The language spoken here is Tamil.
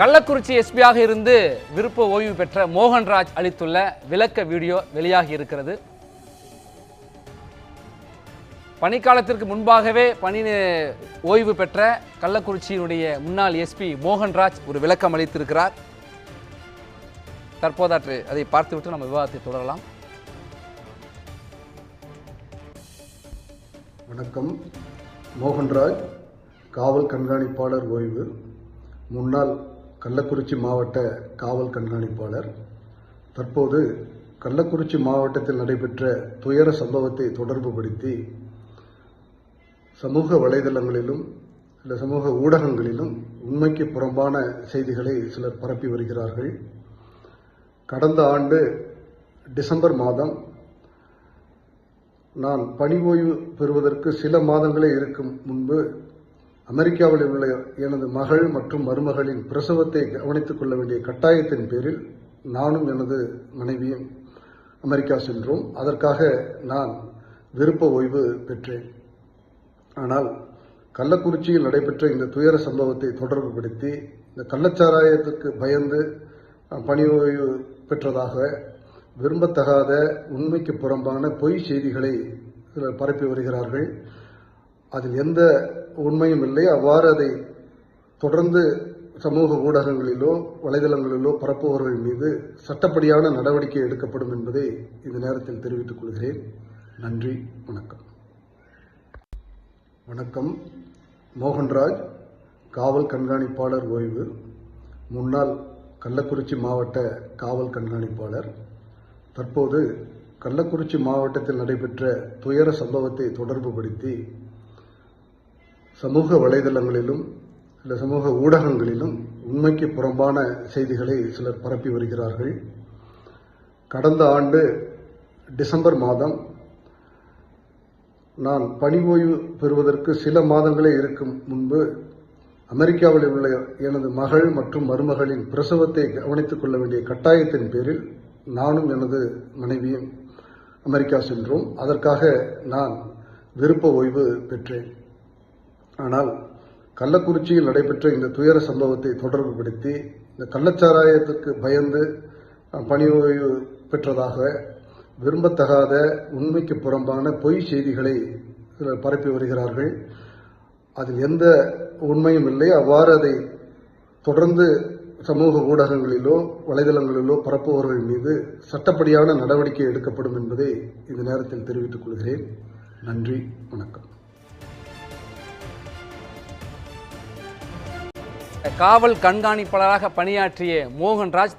கள்ளக்குறிச்சி எஸ்பியாக இருந்து விருப்ப ஓய்வு பெற்ற மோகன்ராஜ் அளித்துள்ள விளக்க வீடியோ வெளியாகி இருக்கிறது. பணிக்காலத்திற்கு முன்பாகவே பணி ஓய்வு பெற்ற கள்ளக்குறிச்சியினுடைய முன்னாள் எஸ்பி மோகன்ராஜ் ஒரு விளக்கம் அளித்திருக்கிறார். தற்போதாற்று அதை பார்த்துவிட்டு நம்ம விவாதத்தை தொடரலாம். வணக்கம். மோகன்ராஜ் காவல் கண்காணிப்பாளர் ஓய்வு. முன்னாள் கள்ளக்குறிச்சி மாவட்ட காவல் கண்காணிப்பாளர். தற்போது கள்ளக்குறிச்சி மாவட்டத்தில் நடைபெற்ற துயர சம்பவத்தை தொடர்புபடுத்தி சமூக வலைதளங்களிலும் இல்லை சமூக ஊடகங்களிலும் உண்மைக்கு புறம்பான செய்திகளை சிலர் பரப்பி வருகிறார்கள். கடந்த ஆண்டு டிசம்பர் மாதம் நான் பணி ஓய்வு பெறுவதற்கு சில மாதங்களே இருக்கும் முன்பு அமெரிக்காவில் உள்ள எனது மகள் மற்றும் மருமகளின் பிரசவத்தை கவனித்துக் கொள்ள வேண்டிய கட்டாயத்தின் பேரில் நானும் எனது மனைவியும் அமெரிக்கா சென்றோம். அதற்காக நான் விருப்ப ஓய்வு பெற்றேன். ஆனால் கள்ளக்குறிச்சியில் நடைபெற்ற இந்த துயர சம்பவத்தை தொடர்புபடுத்தி இந்த கள்ளச்சாராயத்துக்கு பயந்து பணி ஓய்வு பெற்றதாக விரும்பத்தகாத உண்மைக்கு புறம்பான பொய் செய்திகளை பரப்பி வருகிறார்கள். அதில் எந்த உண்மையும் இல்லை. அவ்வாறு அதை தொடர்ந்து சமூக ஊடகங்களிலோ வலைதளங்களிலோ பரப்புபவர்கள் மீது சட்டப்படியான நடவடிக்கை எடுக்கப்படும் என்பதை இந்த நேரத்தில் தெரிவித்துக் கொள்கிறேன். நன்றி வணக்கம். வணக்கம். மோகன்ராஜ் காவல் கண்காணிப்பாளர் ஓய்வு. முன்னாள் கள்ளக்குறிச்சி மாவட்ட காவல் கண்காணிப்பாளர். தற்போது கள்ளக்குறிச்சி மாவட்டத்தில் நடைபெற்ற துயர சம்பவத்தை தொடர்புபடுத்தி சமூக வலைதளங்களிலும் சில சமூக ஊடகங்களிலும் உண்மைக்கு புறம்பான செய்திகளை சிலர் பரப்பி வருகிறார்கள். கடந்த ஆண்டு டிசம்பர் மாதம் நான் பணி ஓய்வு பெறுவதற்கு சில மாதங்களே இருக்கும் முன்பு அமெரிக்காவில் உள்ள எனது மகள் மற்றும் மருமகளின் பிரசவத்தை கவனித்துக் கொள்ள வேண்டிய கட்டாயத்தின் பேரில் நானும் எனது மனைவியும் அமெரிக்கா சென்றோம். அதற்காக நான் விருப்ப ஓய்வு பெற்றேன். ஆனால் கள்ளக்குறிச்சியில் நடைபெற்ற இந்த துயர சம்பவத்தை தொடர்புபடுத்தி இந்த கள்ளச்சாராயத்துக்கு பயந்து பணி ஓய்வு பெற்றதாக விரும்பத்தகாத உண்மைக்கு புறம்பான பொய் செய்திகளை பரப்பி வருகிறார்கள். அதில் எந்த உண்மையும் இல்லை. அவ்வாறு அதை தொடர்ந்து சமூக ஊடகங்களிலோ வலைதளங்களிலோ பரப்புபவர்கள் மீது சட்டப்படியான நடவடிக்கை எடுக்கப்படும் என்பதை இந்த நேரத்தில் தெரிவித்துக் கொள்கிறேன். நன்றி. வணக்கம். காவல் கண்காணிப்பாளராக பணியாற்றிய மோகன்ராஜ் தன்